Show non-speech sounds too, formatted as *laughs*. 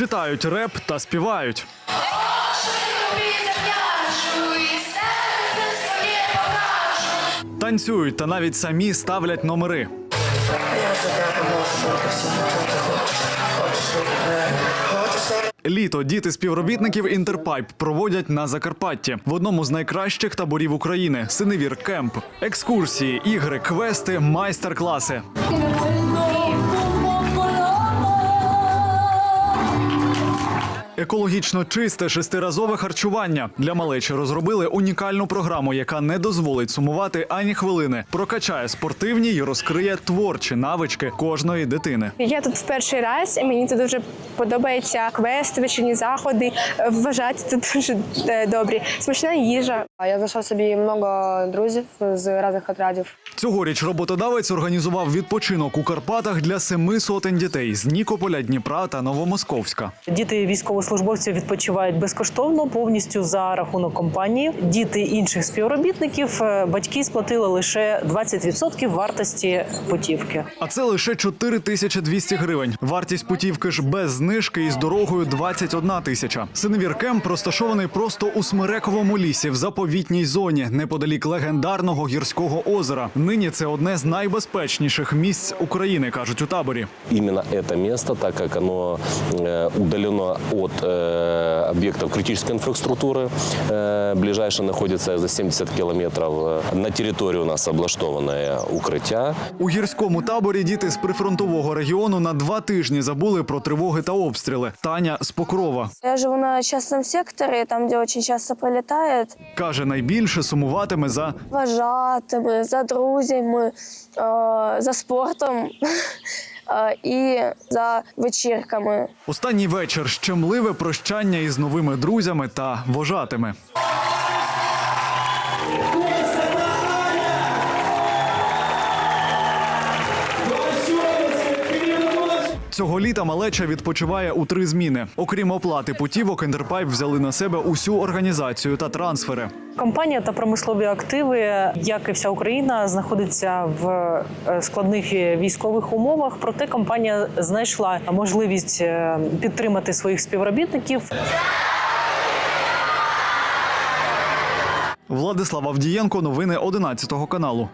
читають реп та співають. Танцюють та навіть самі ставлять номери. Літо діти співробітників Інтерпайп проводять на Закарпатті в одному з найкращих таборів України Синевір Кемп. Екскурсії, ігри, квести, майстер-класи. Екологічно чисте шестиразове харчування для малечі розробили унікальну програму, яка не дозволить сумувати ані хвилини, прокачає спортивні і розкриє творчі навички кожної дитини. Я тут в перший раз, і мені тут дуже подобається квести, вечірні заходи. Вважати тут дуже е, добрі. Смачна їжа. А Я знайшов собі много друзів з різних отрядів. Цьогоріч роботодавець організував відпочинок у Карпатах для семи сотень дітей з Нікополя, Дніпра та Новомосковська. Діти військовослужбовців відпочивають безкоштовно, повністю за рахунок компанії. Діти інших співробітників е, батьки сплатили лише 20% вартості путівки. А це лише 4200 гривень. Вартість путівки ж без знижки із дорогою 21 тисяча. Синевір Кемп розташований просто у Смирековому лісі в заповітній зоні, неподалік легендарного гірського озера. Нині це одне з найбезпечніших місць України, кажуть у таборі. именно это место, так как оно э, удалено от э, объектов критической инфраструктуры. Э, ближайшее находится за 70 километров. Э, На территории у нас облаштованное укрытие. У гірському таборі діти з прифронтового регіону на два тижні забули про тривоги та обстріли. Таня з Покрова Я живу на частном секторе, там, где очень часто прилетает. каже, найбільше сумуватиме за Вважатими, за друзями, е, за спортом е, *laughs* і за вечірками. останній вечір щемливе прощання із новими друзями та вожатими. Цього літа малеча відпочиває у три зміни. Окрім оплати путівок, Інтерпайп взяли на себе усю організацію та трансфери. Компанія та промислові активи, як і вся Україна, знаходиться в е, складних військових умовах. Проте компанія знайшла можливість е, підтримати своїх співробітників. Владислав Авдієнко, новини 11 каналу.